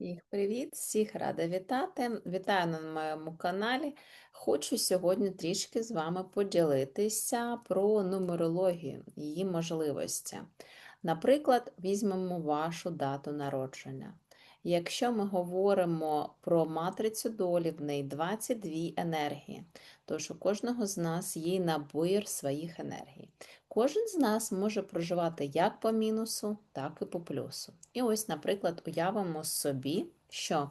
Всіх привіт, всіх рада вітати. Вітаю на моєму каналі. Хочу сьогодні трішки з вами поділитися про нумерологію, її можливості. Наприклад, візьмемо вашу дату народження. Якщо ми говоримо про матрицю долі, в неї 22 енергії, тож у кожного з нас є набір своїх енергій. Кожен з нас може проживати як по мінусу, так і по плюсу. І ось, наприклад, уявимо собі, що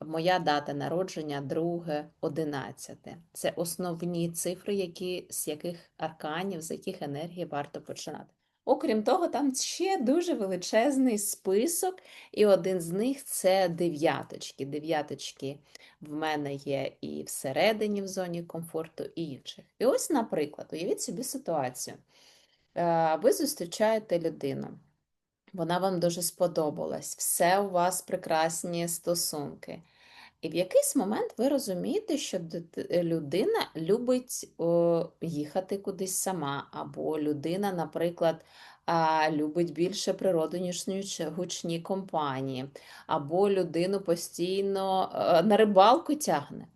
моя дата народження 2, 11. Це основні цифри, які, з яких арканів, з яких енергій варто починати. Окрім того, там ще дуже величезний список, і один з них це дев'яточки. Дев'яточки в мене є і всередині в зоні комфорту, і інших. І ось, наприклад, уявіть собі ситуацію. Е, Ви зустрічаєте людину, вона вам дуже сподобалась, все у вас прекрасні стосунки. І в якийсь момент ви розумієте, що людина любить їхати кудись сама, або людина, наприклад, любить більше природу, ніж гучні компанії, або людину постійно е, на рибалку тягне.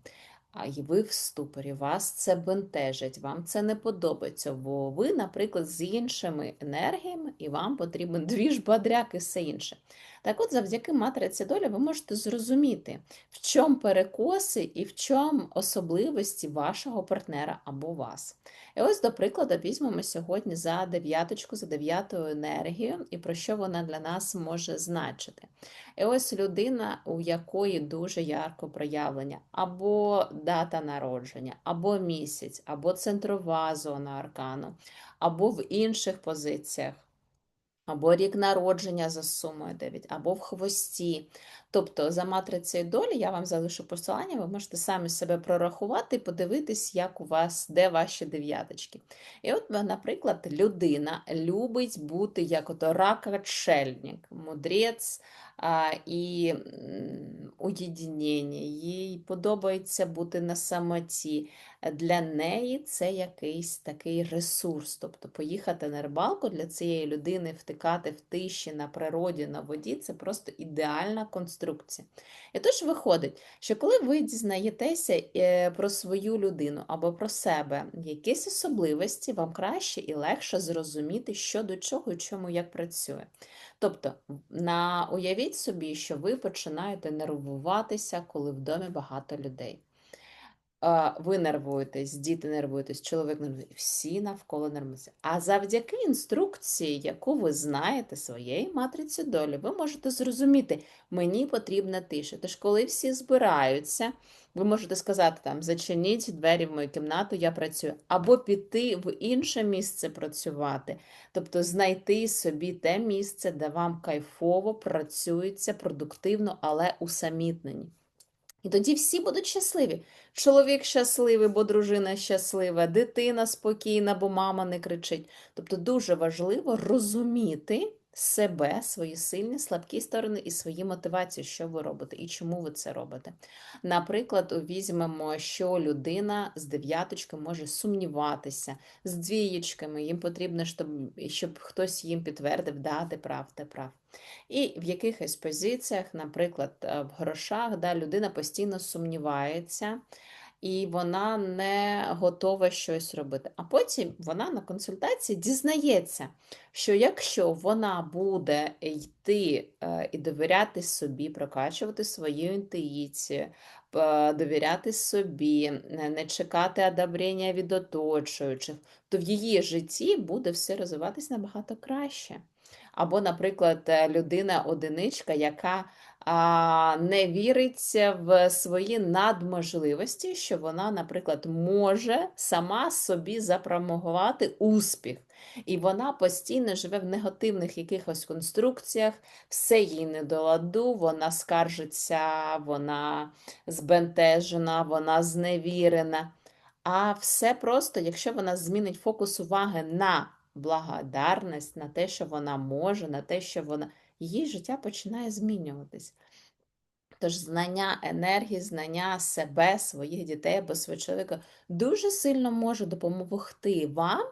А й ви в ступорі, вас це бентежить, вам це не подобається, бо ви, наприклад, з іншими енергіями, і вам потрібен двіж, бадряк і все інше. Так от, завдяки матриці долі ви можете зрозуміти, в чому перекоси і в чому особливості вашого партнера або вас. І ось, до прикладу, візьмемо сьогодні за дев'яточку, за дев'ятою енергію, і про що вона для нас може значити. І ось людина, у якої дуже ярко проявлення, або дата народження, або місяць, або центрова зона аркану, або в інших позиціях або рік народження за сумою 9, або в хвості. Тобто за матрицею долі я вам залишу посилання, ви можете самі себе прорахувати і подивитись, як у вас, де ваші дев'яточки. І от, наприклад, людина любить бути як ото рак-отшельник, мудрець і м, уєдінення, їй подобається бути на самоті. Для неї це якийсь такий ресурс. Тобто поїхати на рибалку для цієї людини, втикати в тиші на природі, на воді це просто ідеальна конструкція. І тож виходить, що коли ви дізнаєтеся е, про свою людину або про себе якісь особливості, вам краще і легше зрозуміти, що до чого і чому як працює. Тобто, на, уявіть собі, що ви починаєте нервуватися, коли в домі багато людей. Ви нервуєтесь, діти нервуєтесь, чоловік нервує, всі навколо нервуються. А завдяки інструкції, яку ви знаєте своєї матриці долі, ви можете зрозуміти, мені потрібна тиша. Тож, коли всі збираються, ви можете сказати там, зачиніть двері в мою кімнату, я працюю, або піти в інше місце працювати, тобто знайти собі те місце, де вам кайфово працюється продуктивно, але усамітнені. І тоді всі будуть щасливі. Чоловік щасливий, бо дружина щаслива, дитина спокійна, бо мама не кричить. Тобто дуже важливо розуміти себе, свої сильні, слабкі сторони і свої мотивації, що ви робите і чому ви це робите. Наприклад, візьмемо, що людина з дев'яточки може сумніватися, з двієчками, їм потрібно, щоб, щоб хтось їм підтвердив, да, ти прав, ти прав. І в якихось позиціях, наприклад, е, в грошах, да, людина постійно сумнівається, і вона не готова щось робити. А потім вона на консультації дізнається, що якщо вона буде йти е, і довіряти собі, прокачувати свою інтуїцію, довіряти собі, не чекати одобрення від оточуючих, то в її житті буде все розвиватись набагато краще. Або, наприклад, людина-одиничка, яка не вірить в свої надможливості, що вона, наприклад, може сама собі запромогувати успіх. І вона постійно живе в негативних якихось конструкціях, все їй не до ладу, вона скаржиться, вона збентежена, вона зневірена. А все просто, якщо вона змінить фокус уваги на благодарність, на те, що вона може, на те, що вона її життя починає змінюватись. Тож знання енергії, знання себе, своїх дітей або свого чоловіка дуже сильно може допомогти вам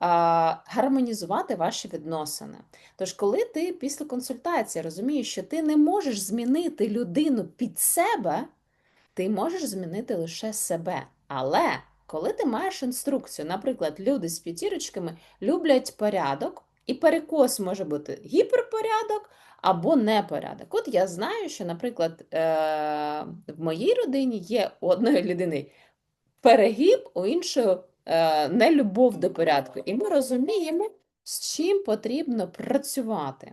а, гармонізувати ваші відносини. Тож, коли ти після консультації розумієш, що ти не можеш змінити людину під себе, ти можеш змінити лише себе. Але коли ти маєш інструкцію, наприклад, люди з п'ятірочками люблять порядок, і перекос може бути гіперпорядок або непорядок. От я знаю, що, наприклад, е, в моїй родині є у одної людини перегиб, у іншої е, нелюбов до порядку. І ми розуміємо, з чим потрібно працювати.